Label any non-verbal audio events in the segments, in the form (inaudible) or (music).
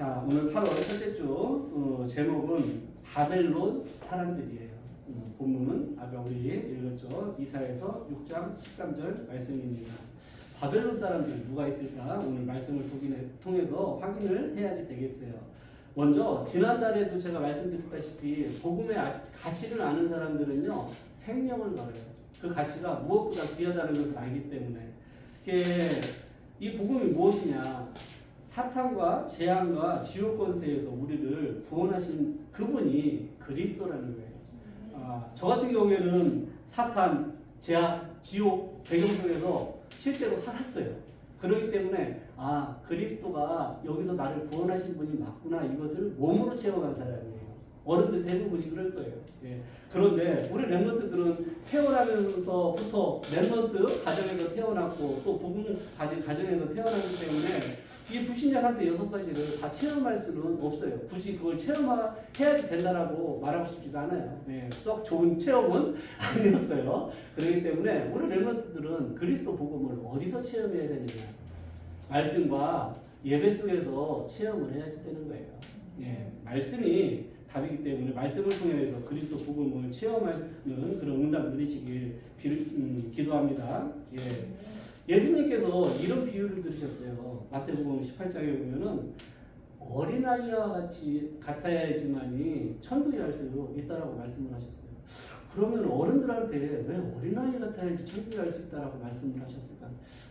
자, 오늘 8월 첫째 주 어, 제목은 바벨론 사람들이에요. 음, 본문은 아까 우리 읽었죠. 이사에서 6장 13절 말씀입니다. 바벨론 사람들 누가 있을까? 오늘 말씀을 통해- 통해서 확인을 해야지 되겠어요. 먼저 지난달에도 제가 말씀드렸다시피 복음의 아- 가치를 아는 사람들은요 생명을 걸어요. 그 가치가 무엇보다 귀하다는 것을 알기 때문에 이게 이 복음이 무엇이냐? 사탄과 재앙과 지옥 권세에서 우리를 구원하신 그분이 그리스도라는 거예요. 아, 저 같은 경우에는 사탄, 재앙, 지옥 배경 속에서 실제로 살았어요. 그렇기 때문에 아 그리스도가 여기서 나를 구원하신 분이 맞구나 이것을 몸으로 체험한 사람이에요. 어른들 대부분이 그럴 거예요. 예. 그런데 우리 랩런트들은 태어나면서부터 랩런트 가정에서 태어났고 또 가진 가정에서 태어났기 때문에 이 불신자 상태 여섯 가지를 다 체험할 수는 없어요. 굳이 그걸 체험해야지 된다라고 말하고 싶지도 않아요. 예. 썩 좋은 체험은 (laughs) 아니었어요. 그렇기 때문에 우리 랩런트들은 그리스도 복음을 어디서 체험해야 되느냐? 말씀과 예배 속에서 체험을 해야지 되는 거예요. 예, 말씀이 답이기 때문에 말씀을 통해서 그리스도 복음을 체험하는 그런 응답 누리시길 비, 음, 기도합니다. 예. 예수님께서 이런 비유를 들으셨어요. 마태복음 18장에 보면은 어린아이와 같이 같아야지만이 천국에 갈 수 있다라고 말씀을 하셨어요. 그러면 어른들한테 왜 어린아이 같아야지 천국에 갈 수 있다라고 말씀을 하셨을까?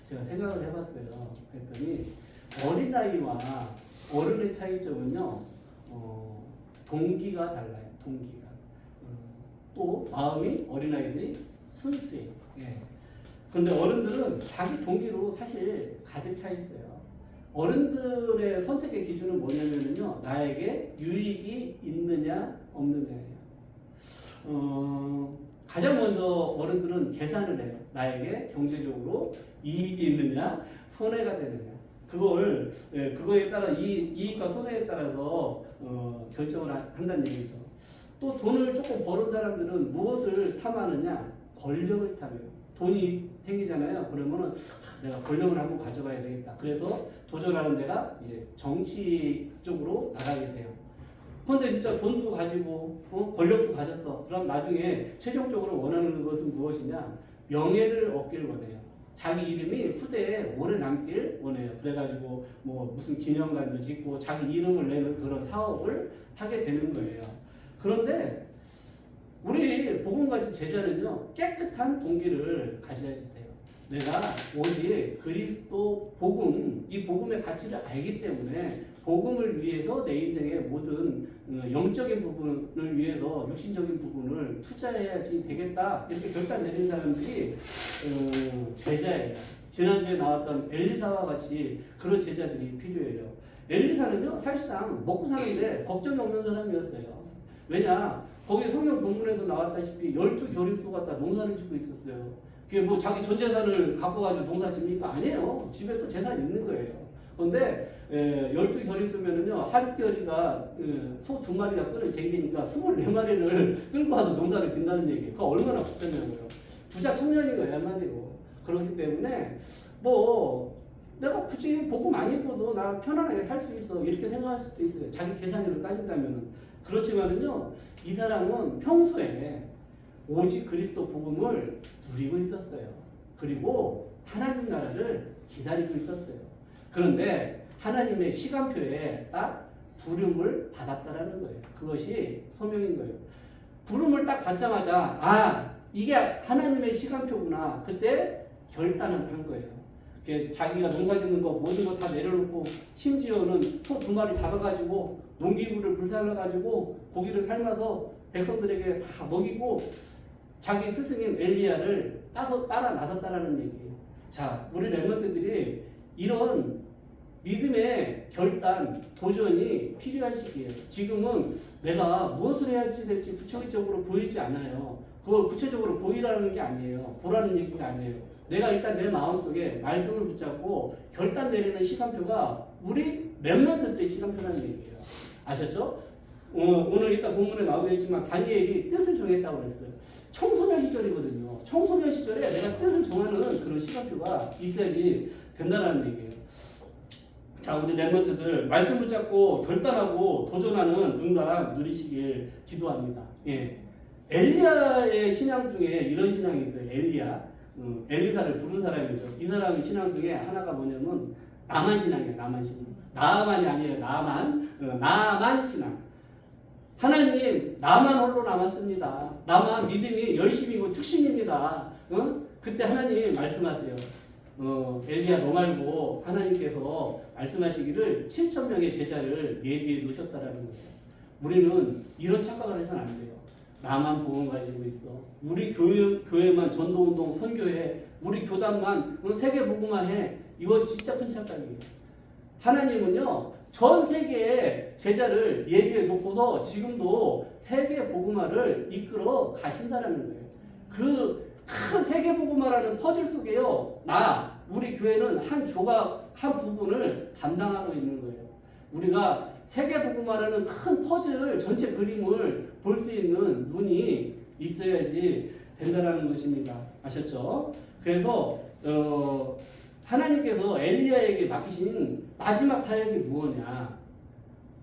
제가 생각을 해봤어요. 그랬더니 어린아이와 어른의 차이점은요, 어, 동기가 달라요. 동기가. 어, 또 마음이 어린아이들이 순수해요. 예. 근데 어른들은 자기 동기로 사실 가득 차 있어요. 어른들의 선택의 기준은 뭐냐면요, 나에게 유익이 있느냐 없느냐예요. 어, 가장 먼저 어른들은 계산을 해요. 나에게 경제적으로 이익이 있느냐, 손해가 되느냐. 그걸 예, 그거에 따라 이 이익과 손해에 따라서 어, 결정을 하- 한다는 얘기죠. 또 돈을 조금 버는 사람들은 무엇을 탐하느냐, 권력을 탐해요. 돈이 생기잖아요. 그러면은 아, 내가 권력을 한번 가져가야 되겠다. 그래서 도전하는 데가 이제 정치 쪽으로 나가게 돼요. 그런데 진짜 돈도 가지고 어? 권력도 가졌어. 그럼 나중에 최종적으로 원하는 것은 무엇이냐? 명예를 얻길 원해요. 자기 이름이 후대에 오래 남길 원해요. 그래가지고 뭐 무슨 기념관도 짓고 자기 이름을 내는 그런 사업을 하게 되는 거예요. 그런데 우리 복음 가진 제자는요 깨끗한 동기를 가져야지 돼요. 내가 오직 그리스도 복음 이 복음의 가치를 알기 때문에 복음을 위해서 내 인생의 모든 어, 영적인 부분을 위해서 육신적인 부분을 투자해야지 되겠다 이렇게 결단 내린 사람들이 어, 제자예요. 지난주에 나왔던 엘리사와 같이 그런 제자들이 필요해요. 엘리사는요 사실상 먹고 사는데 걱정이 없는 사람이었어요. 왜냐 거기 성경 본문에서 나왔다시피 열두 교리소 갖다 농사를 짓고 있었어요. 그게 뭐 자기 전 재산을 갖고 가지고 농사 짓니까 아니에요. 집에 또 재산이 있는 거예요. 그런데 에, 열두 결이 쓰면은요 한 결이가 소두 마리가 끄는 쟁기니까 스물네 마리를 (laughs) 끌고 와서 농사를 짓는다는 얘기예요. 그거 얼마나 부자냐고요. 부자 청년인 거예요 한마디로. 그렇기 때문에 뭐 내가 굳이 복음 안 입고도 나 편안하게 살 수 있어 이렇게 생각할 수도 있어요. 자기 계산으로 따진다면은 그렇지만은요 이 사람은 평소에 오직 그리스도 복음을 누리고 있었어요. 그리고 하나님 나라를 기다리고 있었어요. 그런데 하나님의 시간표에 딱 부름을 받았다라는 거예요. 그것이 소명인 거예요. 부름을 딱 받자마자 아 이게 하나님의 시간표구나. 그때 결단을 한 거예요. 자기가 농사 짓는 거 모든 거 다 내려놓고 심지어는 소 두 마리 잡아가지고 농기구를 불살라가지고 고기를 삶아서 백성들에게 다 먹이고 자기 스승인 엘리야를 따서 따라 나섰다라는 얘기예요. 자, 우리 랩런트들이 이런 믿음의 결단, 도전이 필요한 시기예요. 지금은 내가 무엇을 해야 될지 구체적으로 보이지 않아요. 그걸 구체적으로 보이라는 게 아니에요. 보라는 얘기가 아니에요. 내가 일단 내 마음속에 말씀을 붙잡고 결단 내리는 시간표가 우리 랩런트 때 시간표라는 얘기예요. 아셨죠? 어, 오늘 이따 본문에 나오겠지만 다니엘이 뜻을 정했다고 그랬어요. 청소년 시절이거든요. 청소년 시절에 내가 뜻을 정하는 그런 시간표가 있어야지 된다는 얘기예요. 자, 우리 랩런트들 말씀 붙잡고 결단하고 도전하는 응답 누리시길 기도합니다. 예. 엘리야의 신앙 중에 이런 신앙이 있어요. 엘리야. 음, 엘리사를 부른 사람이죠. 이 사람의 신앙 중에 하나가 뭐냐면 나만 신앙이에요. 나만 신앙. 나만이 아니에요. 나만. 어, 나만 신앙. 하나님 나만 홀로 남았습니다. 나만 믿음이 열심이고 특심입니다. 어? 그때 하나님 말씀하세요. 어, 엘리야 너 말고 하나님께서 말씀하시기를 7천 명의 제자를 예비해 놓으셨다라는 거예요. 우리는 이런 착각을 해서는 안 돼요. 나만 복음 가지고 있어. 우리 교회, 교회만 전도운동 선교회, 우리 교단만 어, 세계 복음화해. 이거 진짜 큰 착각이에요. 하나님은요 전 세계에 제자를 예비해 놓고서 지금도 세계 복음화를 이끌어 가신다라는 거예요. 그 큰 세계 복음화라는 퍼즐 속에요. 나 우리 교회는 한 조각 한 부분을 담당하고 있는 거예요. 우리가 세계 복음화라는 큰 퍼즐 전체 그림을 볼 수 있는 눈이 있어야지 된다라는 것입니다. 아셨죠? 그래서 어, 하나님께서 엘리야에게 맡기신 마지막 사역이 무엇이냐?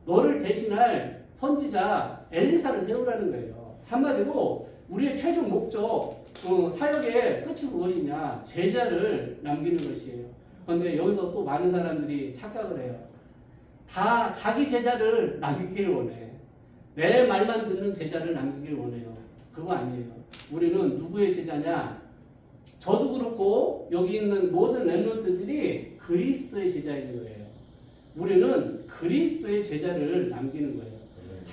너를 대신할 선지자 엘리사를 세우라는 거예요. 한마디로 우리의 최종 목적 어, 사역의 끝이 무엇이냐? 제자를 남기는 것이에요. 그런데 여기서 또 많은 사람들이 착각을 해요. 다 자기 제자를 남기길 원해. 내 말만 듣는 제자를 남기길 원해요. 그거 아니에요. 우리는 누구의 제자냐? 저도 그렇고 여기 있는 모든 랩런트들이 그리스도의 제자인 거예요. 우리는 그리스도의 제자를 남기는 거예요.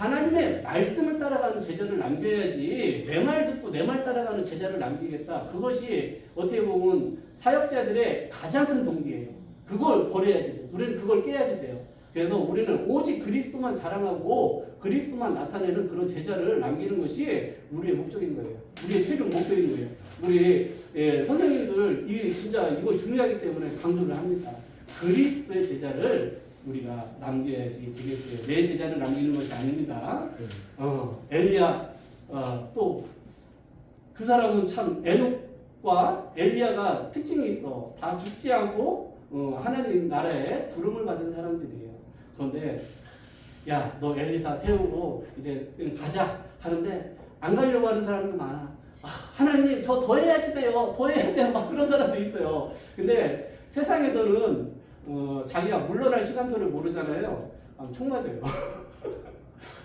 하나님의 말씀을 따라가는 제자를 남겨야지 내 말 듣고 내 말 따라가는 제자를 남기겠다. 그것이 어떻게 보면 사역자들의 가장 큰 동기예요. 그걸 버려야지 돼요. 우리는 그걸 깨야지 돼요. 그래서 우리는 오직 그리스도만 자랑하고 그리스도만 나타내는 그런 제자를 남기는 것이 우리의 목적인 거예요. 우리의 최종 목표인 거예요. 우리 예, 선생님들 이 진짜 이거 중요하기 때문에 강조를 합니다. 그리스도의 제자를 우리가 남겨야지 되겠어요. 내 제자를 남기는 것이 아닙니다. 어, 엘리야 어, 또 그 사람은 참 에녹과 엘리야가 특징이 있어. 다 죽지 않고 어, 하나님 나라에 부름을 받은 사람들이에요. 그런데 야 너 엘리사 세우고 이제 가자 하는데 안 가려고 하는 사람도 많아. 아, 하나님 저 더 해야지 돼요. 더 해야 돼요. 막 그런 사람도 있어요. 근데 세상에서는 어, 자기가 물러날 시간표를 모르잖아요. 아, 총 맞아요.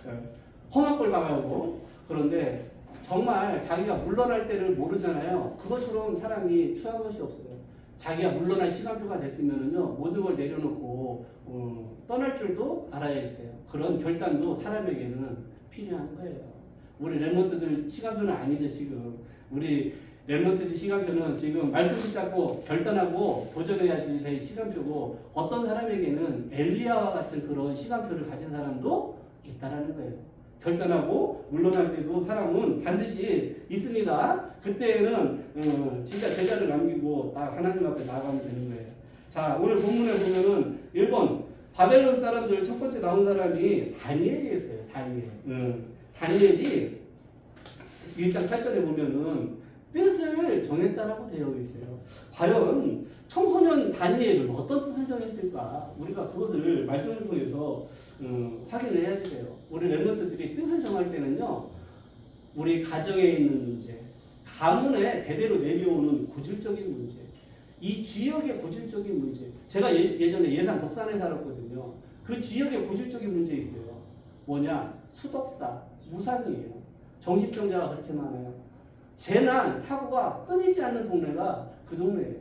예, 험한 꼴 당하고 그런데 정말 자기가 물러날 때를 모르잖아요. 그것처럼 사람이 추한 것이 없어요. 자기가 물러날 시간표가 됐으면은요 모든 걸 내려놓고 어, 떠날 줄도 알아야지 돼요. 그런 결단도 사람에게는 필요한 거예요. 우리 랩런트들 시간표는 아니죠 지금. 우리 랩런트 시간표는 지금 말씀 붙잡고 결단하고 도전해야지 될 시간표고 어떤 사람에게는 엘리야와 같은 그런 시간표를 가진 사람도 있다라는 거예요. 결단하고 물러날 때도 사람은 반드시 있습니다. 그때는 어, 진짜 제자를 남기고 딱 하나님 앞에 나가면 되는 거예요. 자 오늘 본문에 보면은 1번 바벨론 사람들 첫 번째 나온 사람이 다니엘이었어요. 다니엘. 음, 다니엘이 1장 8절에 보면은 뜻을 정했다라고 되어 있어요. 과연 청소년 다니엘은 어떤 뜻을 정했을까? 우리가 그것을 말씀을 통해서 음, 확인을 해야 돼요. 우리 랩런트들이 뜻을 정할 때는요, 우리 가정에 있는 문제, 가문에 대대로 내려오는 고질적인 문제, 이 지역의 고질적인 문제. 제가 예, 전에 예산 독산에 살았거든요. 그 지역의 고질적인 문제 있어요. 뭐냐? 수독사, 무산이에요. 정신병자가 그렇게 많아요. 재난, 사고가 끊이지 않는 동네가 그 동네예요.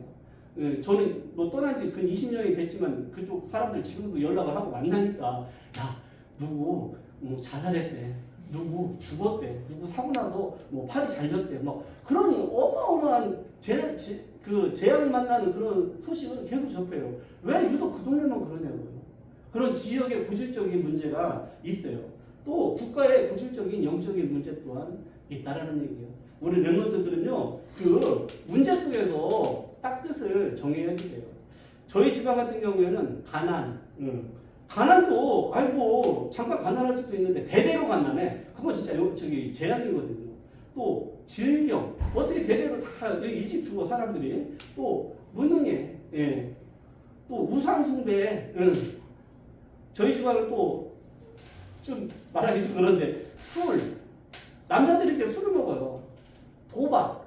예, 저는 뭐 떠난 지 근 20년이 됐지만 그쪽 사람들 지금도 연락을 하고 만나니까 야 누구 뭐 자살했대 누구 죽었대 누구 사고 나서 뭐 팔이 잘렸대 뭐 그런 어마어마한 재, 재, 그 재앙 만나는 그런 소식을 계속 접해요. 왜 유독 그 동네만 그러냐고요. 그런 지역의 고질적인 문제가 있어요. 또 국가의 고질적인 영적인 문제 또한 있다라는 얘기예요 우리 랩런트들은요 그 문제 속에서 딱 뜻을 정해야지 돼요. 저희 집안 같은 경우에는 가난, 응. 가난도 아이고 잠깐 가난할 수도 있는데 대대로 가난해. 그거 진짜 요, 저기 재앙이거든요. 또 질병 어떻게 대대로 다 일찍 죽어 사람들이 또 무능해. 예. 또 우상숭배, 응. 저희 집안은 또 좀 말하기 좀 그런데 술 남자들이 이렇게 술을 먹어요. 도박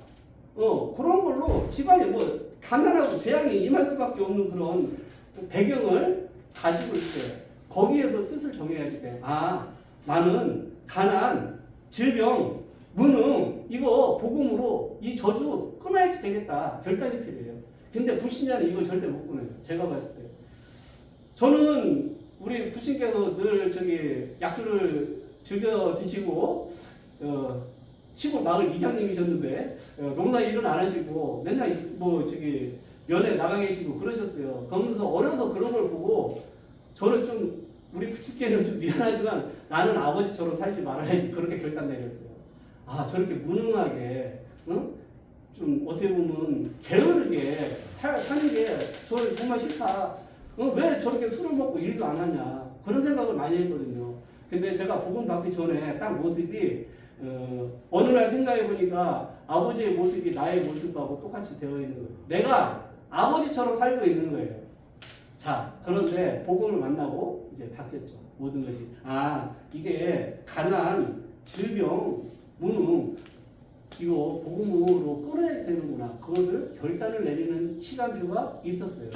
어 그런 걸로 집안에 뭐 가난하고 재앙이 임할 수밖에 없는 그런 그 배경을 가지고 있어요. 거기에서 뜻을 정해야지 돼. 아 나는 가난, 질병, 무능 이거 복음으로 이 저주 끊어야지 되겠다 결단이 필요해요. 근데 불신자는 이걸 절대 못 끊어요. 제가 봤을 때. 저는 우리 부친께서 늘 저기 약주를 즐겨 드시고 어, 시골 마을 이장님이셨는데 어, 농사 일은 안 하시고 맨날 뭐 저기 면회 나가 계시고 그러셨어요. 그러면서 어려서 그런 걸 보고 저는 좀 우리 부친께는 좀 미안하지만 나는 아버지처럼 살지 말아야지 그렇게 결단 내렸어요. 아 저렇게 무능하게 응? 좀 어떻게 보면 게으르게 사, 사는 게 저는 정말 싫다. 어, 왜 저렇게 술을 먹고 일도 안 하냐 그런 생각을 많이 했거든요. 근데 제가 복음 받기 전에 딱 모습이 어, 어느 날 생각해 보니까 아버지의 모습이 나의 모습하고 똑같이 되어 있는 거예요. 내가 아버지처럼 살고 있는 거예요. 자, 그런데 복음을 만나고 이제 바뀌었죠. 모든 것이. 아, 이게 가난, 질병, 무능, 이거 복음으로 끌어야 되는구나. 그것을 결단을 내리는 시간표가 있었어요.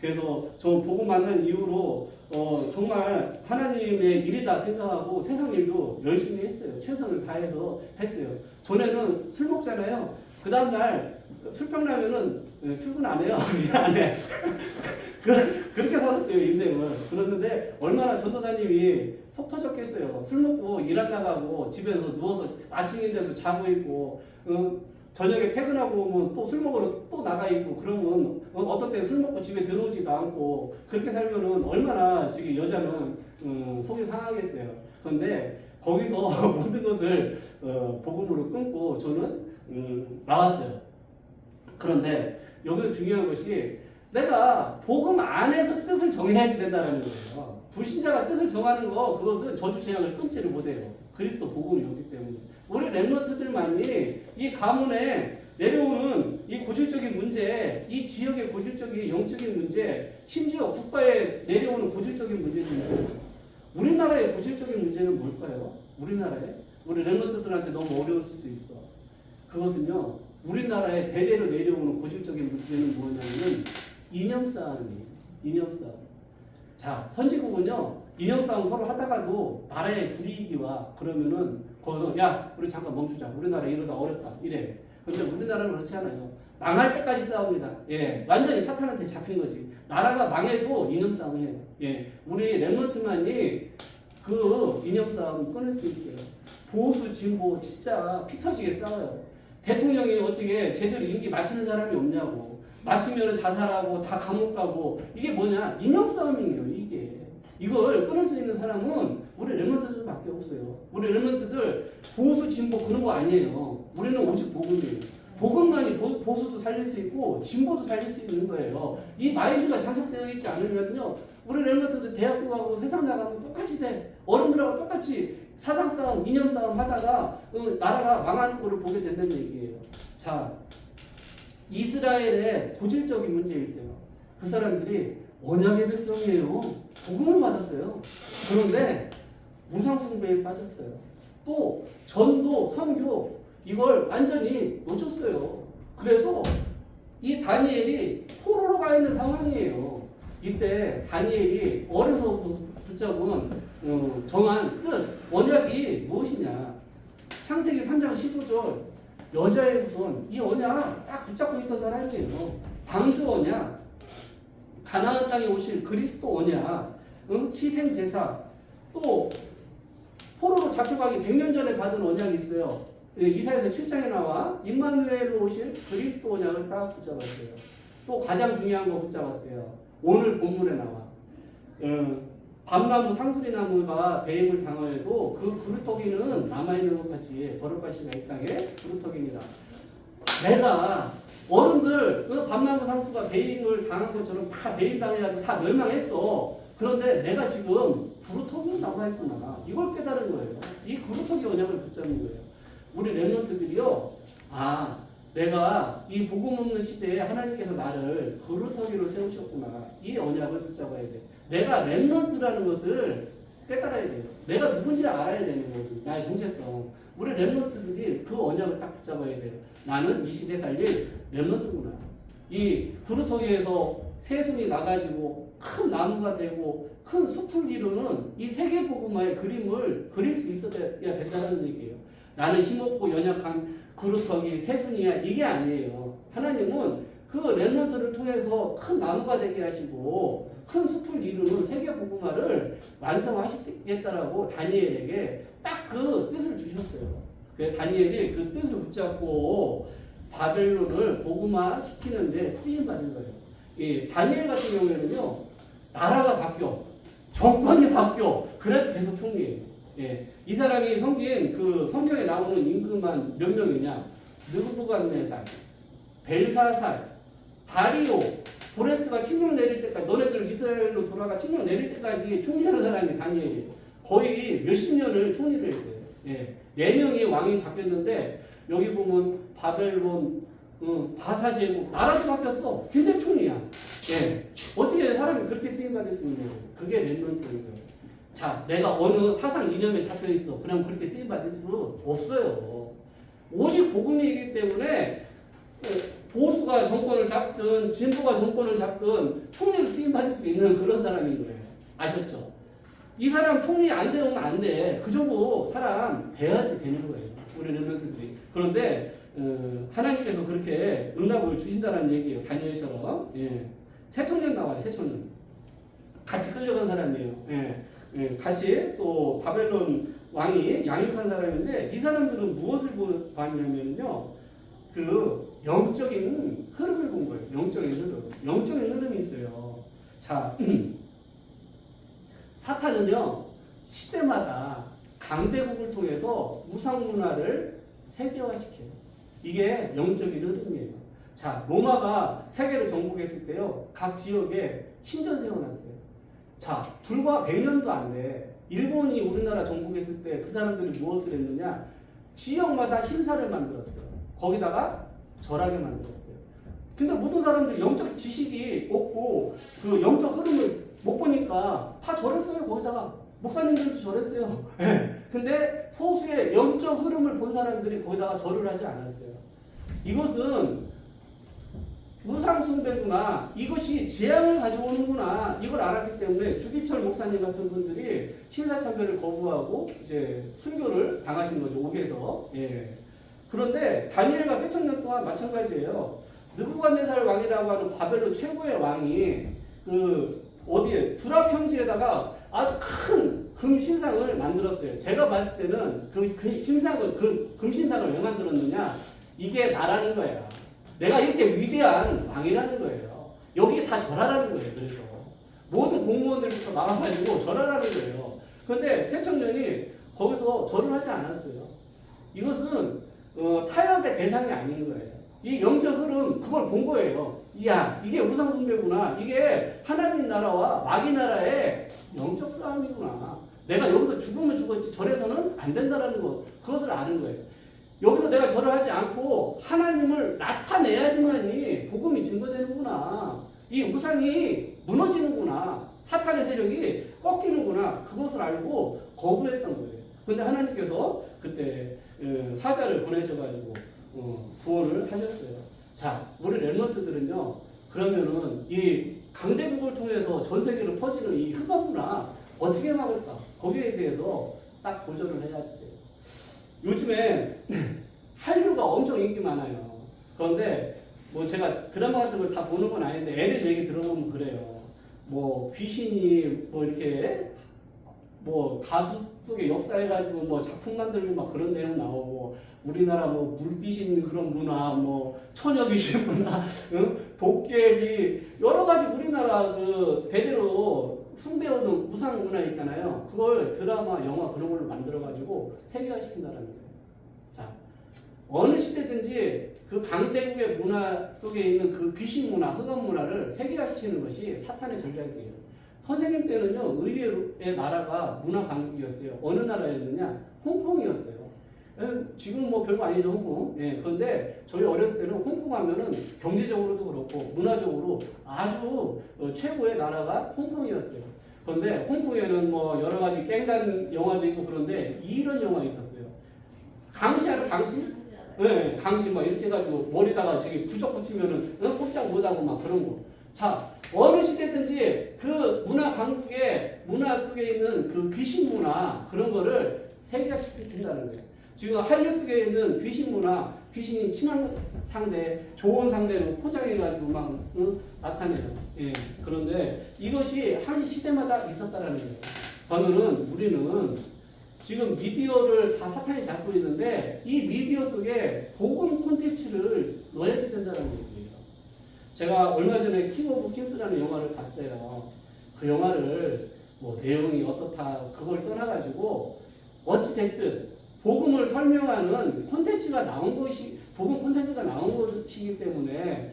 그래서 저 복음 만난 이후로 어, 정말 하나님의 일이다 생각하고 세상 일도 열심히 했어요. 최선을 다해서 했어요. 전에는 술 먹잖아요. 그 다음날 술병 나면은 어, 출근 안 해요. (laughs) 안 해. (laughs) 그, 그렇게 살았어요, 인생을. 그랬는데 얼마나 전도사님이 속 터졌겠어요. 술 먹고 일 안 나가고 집에서 누워서 아침인데도 자고 있고, 어, 저녁에 퇴근하고 오면 또 술 먹으러 또 나가 있고 그러면 어, 어떤 때는 술 먹고 집에 들어오지도 않고 그렇게 살면은 얼마나 저기 여자는 음, 속이 상하겠어요. 그런데 거기서 (laughs) 모든 것을 어, 복음으로 끊고 저는 음, 나왔어요. 그런데 여기서 중요한 것이 내가 복음 안에서 뜻을 정해야지 된다는 거예요. 불신자가 뜻을 정하는 거 그것은 저주 재앙을 끊지를 못해요. 그리스도 복음이 오기 때문에 우리 랩런트들만이 이 가문에 내려오는 이 고질적인 문제, 이 지역의 고질적인 영적인 문제, 심지어 국가에 내려오는 고질적인 문제도 있어요. 우리나라의 고질적인 문제는 뭘까요? 우리나라에 우리 랩런트들한테 너무 어려울 수도 있어. 그것은요, 우리나라에 대대로 내려오는 고질적인 문제는 뭐냐면은 이념 싸움이에요. 이념 싸움. 자, 선진국은요, 이념 싸움 서로 하다가도 나라의 불이익이와 그러면은 거기서 야, 우리 잠깐 멈추자. 우리나라 이러다 어렵다. 이래. 근데 우리나라는 그렇지 않아요. 망할 때까지 싸웁니다. 예, 완전히 사탄한테 잡힌 거지. 나라가 망해도 이념 싸움이에요. 예, 우리 랩런트만이 그 이념 싸움 끊을 수 있어요. 보수, 진보 진짜 피 터지게 싸워요. 대통령이 어떻게 제대로 임기 마치는 사람이 없냐고. 마치면 자살하고 다 감옥 가고 이게 뭐냐? 이념 싸움이에요, 이걸 끊을 수 있는 사람은 우리 랩런트들밖에 없어요. 우리 랩런트들 보수, 진보 그런 거 아니에요. 우리는 오직 복음이에요. 복음만이 보, 보수도 살릴 수 있고 진보도 살릴 수 있는 거예요. 이 마인드가 장착되어 있지 않으면요. 우리 랩런트들 대학교 가고 세상 나가면 똑같이 돼. 어른들하고 똑같이 사상 싸움, 이념 싸움 하다가 어, 나라가 망하는 꼴을 보게 된다는 얘기예요. 자, 이스라엘에 고질적인 문제 있어요. 그 사람들이 언약의 백성이에요. 복음을 받았어요. 그런데 무상숭배에 빠졌어요. 또 전도, 선교 이걸 완전히 놓쳤어요. 그래서 이 다니엘이 포로로 가 있는 상황이에요. 이때 다니엘이 어려서 붙잡은 어, 정한 뜻, 언약이 무엇이냐? 창세기 3장 15절 여자의 후손 이 언약 딱 붙잡고 있던 사람이에요. 방주 언약, 가나안 땅에 오실 그리스도 언약, 응? 희생 제사, 또 포로로 잡혀가기 100년 전에 받은 언약이 있어요. 예, 이사에서 7장에 나와 임마누엘로 오실 그리스도 언약을 딱 붙잡았어요. 또 가장 중요한 거 붙잡았어요. 오늘 본문에 나와. 어, 밤나무 상수리나무가 배임을 당하여도 그 그루터기는 남아있는 것 같이 버릇가시가 이 땅에 그루터기입니다. 내가 어른들 그 밤나무 상수가 배임을 당한 것처럼 다 배임 당해가지고 다 멸망했어. 그런데 내가 지금 그루터기로 남아있구나. 이걸 깨달은 거예요. 이 그루터기 언약을 붙잡는 거예요. 우리 랩런트들이요. 아, 내가 이 복음 없는 시대에 하나님께서 나를 그루터기로 세우셨구나. 이 언약을 붙잡아야 돼. 내가 랩런트라는 것을 깨달아야 돼요. 내가 누군지 알아야 되는 거고 나의 정체성. 우리 랩런트들이 그 언약을 딱 붙잡아야 돼요. 나는 이 시대 살릴 랩런트구나. 이 구루터기에서 새순이 나가지고 큰 나무가 되고 큰 숲을 이루는 이 세계 복음화의 그림을 그릴 수 있어야 된다는 얘기예요. 나는 힘없고 연약한 구루터기 새순이야 이게 아니에요. 하나님은 그 랩런트를 통해서 큰 나무가 되게 하시고 큰 숲을 이루는 세계 복음화를 완성하시겠다라고 다니엘에게 딱 그 뜻을 주셨어요. 그 다니엘이 그 뜻을 붙잡고 바벨론을 복음화 시키는데 쓰임 받은 거예요. 이 다니엘 같은 경우에는요 나라가 바뀌어 정권이 바뀌어 그래도 계속 총리예요. 예, 이 사람이 섬긴 그 성경에 나오는 임금만 몇 명이냐? 느부갓네살, 벨사살, 다리오, 보레스가 칙령 내릴 때까지 너네들 이스라엘로 돌아가 칙령 내릴 때까지 총리하는 사람이 다니엘이에요. 거의 몇십 년을 총리를 했어요. 예, 네 명의 왕이 바뀌었는데 여기 보면 바벨론, 어, 바사 제국 나라도 바뀌었어. 굉장히 총리야. 예, 어떻게 사람이 그렇게 쓰임 받을 수 있냐? 그게 랩런트인 거예요. 자, 내가 어느 사상 이념에 잡혀 있어. 그럼 그렇게 쓰임 받을 수 없어요. 오직 복음이기 때문에 어, 보수가 정권을 잡든 진보가 정권을 잡든 총리를 쓰임 받을 수 있는 그런 사람인 거예요. 아셨죠? 이 사람 총리 안 세우면 안 돼. 그 정도 사람 돼야지 되는 거예요. 우리 랩런트들이. 그런데 어, 하나님께서 그렇게 응답을 주신다는 얘기예요. 다니엘처럼. 예. 새 청년 나와요. 새 청년. 같이 끌려간 사람이에요. 예. 예. 같이 또 바벨론 왕이 양육한 사람인데 이 사람들은 무엇을 보- 봤냐면요. 그 영적인 흐름을 본 거예요. 영적인 흐름. 영적인 흐름이 있어요. 자, (clears throat) 사탄은요 시대마다 강대국을 통해서 우상 문화를 세계화시켜요. 이게 영적인 흐름이에요. 자, 로마가 세계를 정복했을 때요 각 지역에 신전 세워놨어요. 자, 불과 100년도 안 돼. 일본이 우리나라 정복했을 때 그 사람들이 무엇을 했느냐? 지역마다 신사를 만들었어요. 거기다가 절하게 만들었어요. 근데 모든 사람들이 영적 지식이 없고 그 영적 흐름을 못 보니까 다 절했어요. 거기다가 목사님들도 절했어요. (laughs) 예. 근데 소수의 영적 흐름을 본 사람들이 거기다가 절을 하지 않았어요. 이것은 우상 숭배구나. 이것이 재앙을 가져오는구나. 이걸 알았기 때문에 주기철 목사님 같은 분들이 신사참배를 거부하고 이제 순교를 당하신 거죠. 옥에서. 예. 그런데 다니엘과 세천년 동안 마찬가지예요. 느부갓네살 왕이라고 하는 바벨론 최고의 왕이 그 어디에 두라 평지에다가 아주 큰 금신상을 만들었어요. 제가 봤을 때는 그, 그 신상을 그 금신상을 왜 만들었느냐? 이게 나라는 거야. 내가 이렇게 위대한 왕이라는 거예요. 여기에 다 절하라는 거예요. 그래서 모든 공무원들부터 나와가지고 절하라는 거예요. 그런데 세청년이 거기서 절을 하지 않았어요. 이것은 어, 타협의 대상이 아닌 거예요. 이 영적 흐름 그걸 본 거예요. 이야 이게 우상 숭배구나. 이게 하나님 나라와 마귀 나라의 영적 싸움이구나. 내가 여기서 죽으면 죽었지 절에서는 안 된다라는 거 그것을 아는 거예요. 여기서 내가 절을 하지 않고 하나님을 나타내야지만이 복음이 증거되는구나. 이 우상이 무너지는구나. 사탄의 세력이 꺾이는구나. 그것을 알고 거부했던 거예요. 근데 하나님께서 그때 어, 사자를 보내셔가지고 어, 구원을 하셨어요. 자, 우리 랩런트들은요. 그러면은 이 강대국을 통해서 전 세계로 퍼지는 이 흑암 문화 어떻게 막을까? 거기에 대해서 딱 도전을 해야지 돼요. 요즘에 (laughs) 한류가 엄청 인기 많아요. 그런데 뭐 제가 드라마 같은 걸 다 보는 건 아닌데 애들 얘기 들어보면 그래요. 뭐 귀신이 뭐 이렇게 뭐 가수 속의 역사해가지고 뭐 작품 만들고 막 그런 내용 나오고 우리나라 뭐 물귀신 그런 문화 뭐 처녀 귀신 문화 (laughs) 응? 도깨비 여러 가지 우리나라 그 대대로 숭배하는 우상 문화 있잖아요. 그걸 드라마, 영화 그런 걸로 만들어가지고 세계화시킨다는 거예요. 자, 어느 시대든지 그 강대국의 문화 속에 있는 그 귀신 문화, 흑암 문화를 세계화시키는 것이 사탄의 전략이에요. 선생님 때는요, 의외의 나라가 문화 강국이었어요. 어느 나라였느냐? 홍콩이었어요. 에, 지금 뭐 별거 아니죠, 홍콩. 예, 그런데 저희 어렸을 때는 홍콩 하면은 경제적으로도 그렇고 문화적으로 아주 어, 최고의 나라가 홍콩이었어요. 그런데 홍콩에는 뭐 여러 가지 깽단 영화도 있고 그런데 이런 영화 있었어요. 강시 알아 강시? 네, 강시 막 이렇게 해가지고 머리다가 저기 부적 붙이면은 어, 꼼짝 못하고 막 그런 거. 자 어느 시대든지 그 문화 강국의 문화 속에 있는 그 귀신 문화 그런 거를 세계화시킨다는 거예요. 지금 한류 속에 있는 귀신 문화, 귀신이 친한 상대, 좋은 상대로 포장해가지고 막 응? 나타내요. 예. 그런데 이것이 한 시대마다 있었다라는 거예요. 저는 우리는 지금 미디어를 다 사탄이 잡고 있는데 이 미디어 속에 복음 콘텐츠를 넣어야지 된다는 얘기예요. 제가 얼마 전에 킹 오브 킹스라는 영화를 봤어요. 그 영화를 뭐 내용이 어떻다 그걸 떠나가지고 어찌 됐든 복음을 설명하는 콘텐츠가 나온 것이 복음 콘텐츠가 나온 것이기 때문에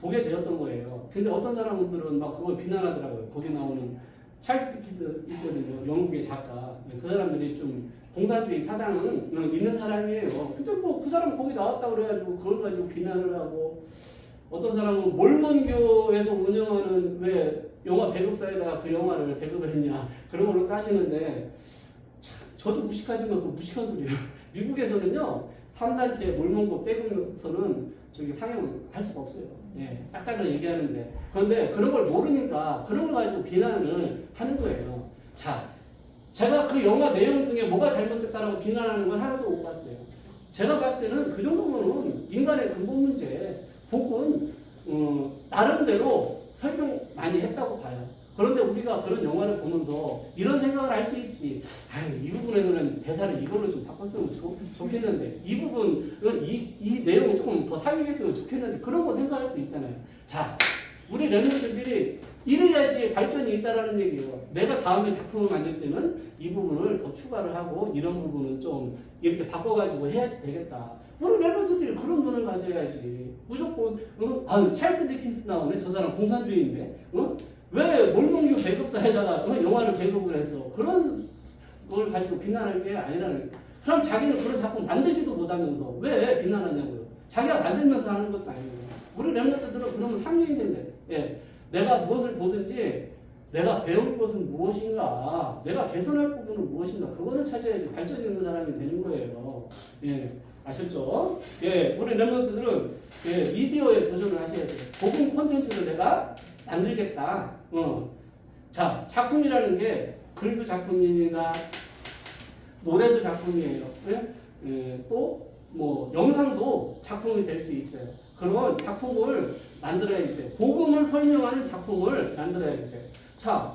보게 되었던 거예요. 근데 어떤 사람들은 막 그걸 비난하더라고요. 거기 나오는 찰스 디키스 있거든요. 영국의 작가. 그 사람들이 좀 공산주의 사상은 있는 사람이에요. 근데 뭐 그 사람 거기 나왔다고 그래가지고 그걸 가지고 비난을 하고 어떤 사람은 몰몬교에서 운영하는 왜 영화 배급사에다가 그 영화를 배급을 했냐 그런 걸로 따지는데 참 저도 무식하지만 그 무식한 소리예요. (laughs) 미국에서는요 3단체 몰몬교 빼고서는 저기 상영할 수가 없어요. 예, 딱딱을 얘기하는데 그런데 그런 걸 모르니까 그런 걸 가지고 비난을 하는 거예요. 자, 제가 그 영화 내용 중에 뭐가 잘못됐다라고 비난하는 건 하나도 못 봤어요. 제가 봤을 때는 그 정도면은 인간의 근본 문제, 복은 어, 나름대로 설명 많이 했다고 봐요. 그런데 우리가 그런 영화를 보면서 이런 생각을 할 수 있지. 아, 이 부분에서는 대사를 이걸로 좀 바꿨으면 좋, 좋겠는데 이 부분은 이, 이 내용을 조금 더 살리겠으면 좋겠는데 그런 거 생각할 수 있잖아요. 자, 우리 랩런들이 이래야지 발전이 있다라는 얘기예요. 내가 다음에 작품을 만들 때는 이 부분을 더 추가를 하고 이런 부분은 좀 이렇게 바꿔가지고 해야지 되겠다. 우리 랩런들이 그런 눈을 가져야지. 무조건 어? 아 찰스 디킨스 나오네. 저 사람 공산주의인데. 어? 왜 몰몬교 배급사에다가 어? 영화를 배급을 했어? 그런 걸 가지고 비난할 게 아니라는. 그럼 자기는 그런 작품 만들지도 못하면서 왜 비난하냐고요. 자기가 만들면서 하는 것도 아니고. 우리 랩런들은 그러면 상류인생들. 예. 내가 무엇을 보든지 내가 배울 것은 무엇인가, 내가 개선할 부분은 무엇인가, 그거를 찾아야지 발전이 있는 사람이 되는 거예요. 예, 아셨죠? 예, 우리 랩런트들은 예, 미디어에 도전을 하셔야 돼요. 복음 콘텐츠를 내가 만들겠다. 어. 자, 작품이라는 게 글도 작품입니다. 노래도 작품이에요. 예? 예, 또, 뭐, 영상도 작품이 될 수 있어요. 그런 작품을 만들어야 돼. 복음을 설명하는 작품을 만들어야 돼. 자,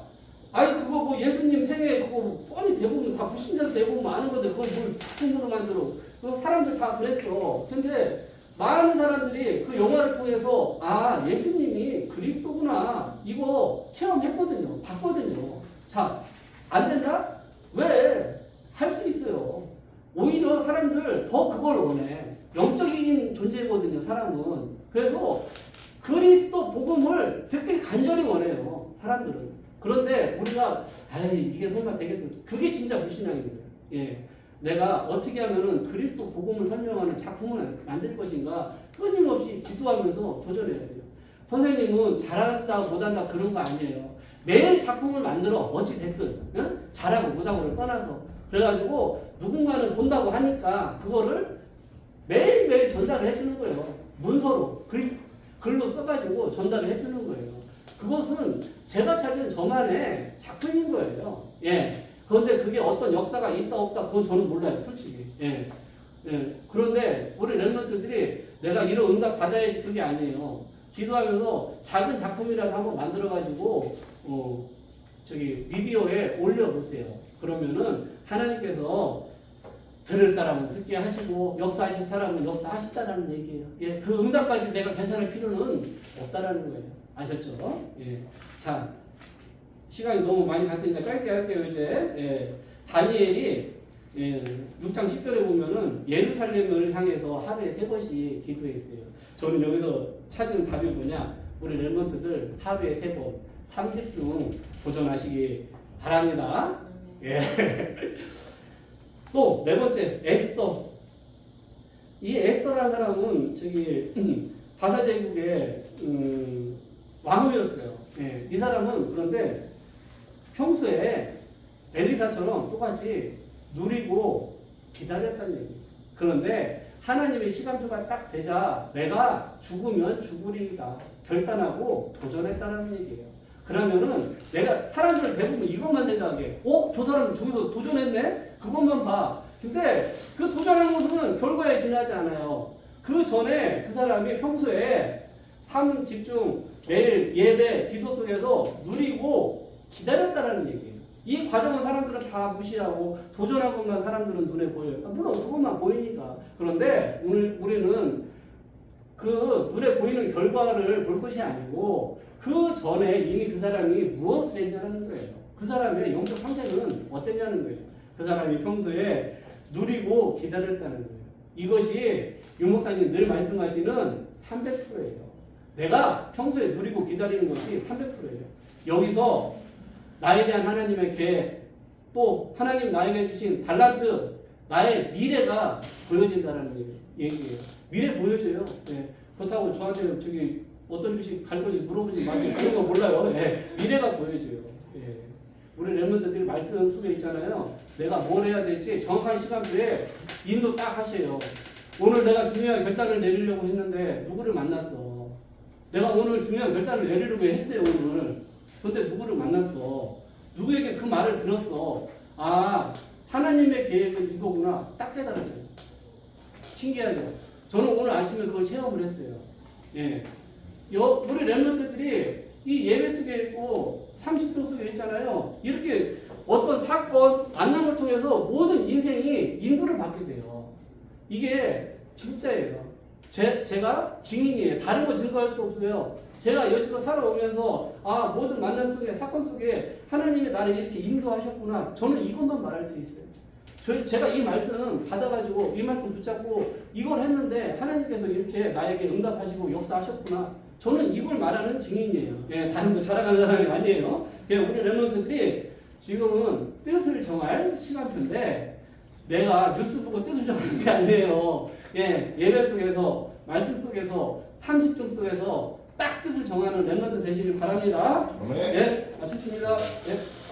아니 그거 뭐 예수님 생애 그거 뭐 뻔히 대부분 다 불신자도 대부분 아는 건데 그걸 뭘 작품으로 만들어? 그 사람들 다 그랬어. 근데 많은 사람들이 그 영화를 통해서 아 예수님이 그리스도구나 이거 체험했거든요. 봤거든요. 자, 안 된다? 왜? 할 수 있어요. 오히려 사람들 더 그걸 원해. 영적인 존재거든요, 사람은. 그래서 그리스도 복음을 듣길 간절히 원해요, 사람들은. 그런데 우리가, 아이, 이게 설마 되겠어. 그게 진짜 거예요. 예. 내가 어떻게 하면은 그리스도 복음을 설명하는 작품을 만들 것인가 끊임없이 기도하면서 도전해야 돼요. 선생님은 잘한다, 못한다 그런 거 아니에요. 매일 작품을 만들어, 어찌 됐든. 응? 잘하고 못하고를 떠나서. 그래가지고 누군가는 본다고 하니까 그거를 매일매일 전달을 해주는 거예요. 문서로, 글, 글로 써가지고 전달을 해주는 거예요. 그것은 제가 찾은 저만의 작품인 거예요. 예. 그런데 그게 어떤 역사가 있다 없다 그건 저는 몰라요. 솔직히. 예. 예. 그런데 우리 랩런트들이 내가 이런 응답 받아야지 그게 아니에요. 기도하면서 작은 작품이라도 한번 만들어가지고 어, 저기 미디어에 올려보세요. 그러면은 하나님께서 들을 사람은 듣게 하시고 역사하실 사람은 역사하시다라는 얘기예요. 예, 그 응답까지 내가 계산할 필요는 없다라는 거예요. 아셨죠? 예. 자, 시간이 너무 많이 갔으니까 짧게 할게요, 이제. 예. 다니엘이 예, 6장 10절에 보면은 예루살렘을 향해서 하루에 세 번씩 기도했어요. 저는 여기서 찾은 답이 뭐냐? 우리 랩런트들 하루에 세 번, 30중 도전하시기 바랍니다. 예. 또 네 번째 에스더. 이 에스더라는 사람은 저기 (clears throat) 바사 제국의 음, 왕후였어요. 예. 이 사람은 그런데 평소에 엘리사처럼 똑같이 누리고 기다렸다는 얘기예요. 그런데 하나님의 시간표가 딱 되자 내가 죽으면 죽으리다 결단하고 도전했다는 얘기예요. 그러면은 내가 사람들 대부분 이것만 생각해. 어? 저 사람 저기서 도전했네? 그것만 봐. 근데 그 도전한 것은 결과에 지나지 않아요. 그 전에 그 사람이 평소에 삶 집중, 매일 예배, 기도 속에서 누리고 기다렸다라는 얘기예요. 이 과정은 사람들은 다 무시하고 도전한 것만 사람들은 눈에 보여요. 아, 물론 그것만 보이니까. 그런데 오늘 우리는 그 눈에 보이는 결과를 볼 것이 아니고 그 전에 이미 그 사람이 무엇을 했냐는 거예요. 그 사람의 영적 상태는 어땠냐는 거예요. 그 사람이 평소에 누리고 기다렸다는 거예요. 이것이 유목사님 늘 말씀하시는 300%예요. 내가 평소에 누리고 기다리는 것이 300%예요. 여기서 나에 대한 하나님의 계획, 또 하나님 나에게 주신 달란트, 나의 미래가 보여진다는 얘기예요. 미래 보여줘요. 예. 그렇다고 저한테 저기 어떤 주식 갈 건지 물어보지 마세요. 그런 거 몰라요. 예. 미래가 보여줘요. 예. 우리 랩런트들이 말씀 속에 있잖아요. 내가 뭘 해야 될지 정확한 시간표에 인도 딱 하세요. 오늘 내가 중요한 결단을 내리려고 했는데 누구를 만났어. 내가 오늘 중요한 결단을 내리려고 했어요 오늘. 근데 누구를 만났어. 누구에게 그 말을 들었어. 아 하나님의 계획은 이거구나. 딱 깨달았어요. 신기하죠. 저는 오늘 아침에 그걸 체험을 했어요. 예. 여, 우리 랩런트들이 이 예배 속에 있고 30조 속에 있잖아요. 이렇게 어떤 사건, 만남을 통해서 모든 인생이 인도를 받게 돼요. 이게 진짜예요. 제, 제가 증인이에요. 다른 거 증거할 수 없어요. 제가 여지껏 살아오면서 아 모든 만남 속에 사건 속에 하나님이 나를 이렇게 인도하셨구나. 저는 이것만 말할 수 있어요. 저, 제가 이 말씀 받아가지고 이 말씀 붙잡고 이걸 했는데 하나님께서 이렇게 나에게 응답하시고 역사하셨구나. 저는 이걸 말하는 증인이에요. 예, 다른 거 자랑하는 사람이 아니에요. 예, 우리 랩런트들이 지금은 뜻을 정할 시간표인데 내가 뉴스 보고 뜻을 정하는 게 아니에요. 예, 예배 속에서 말씀 속에서 30종 속에서 딱 뜻을 정하는 랩런트 되시길 바랍니다. 아멘. 예, 마쳤습니다. 예.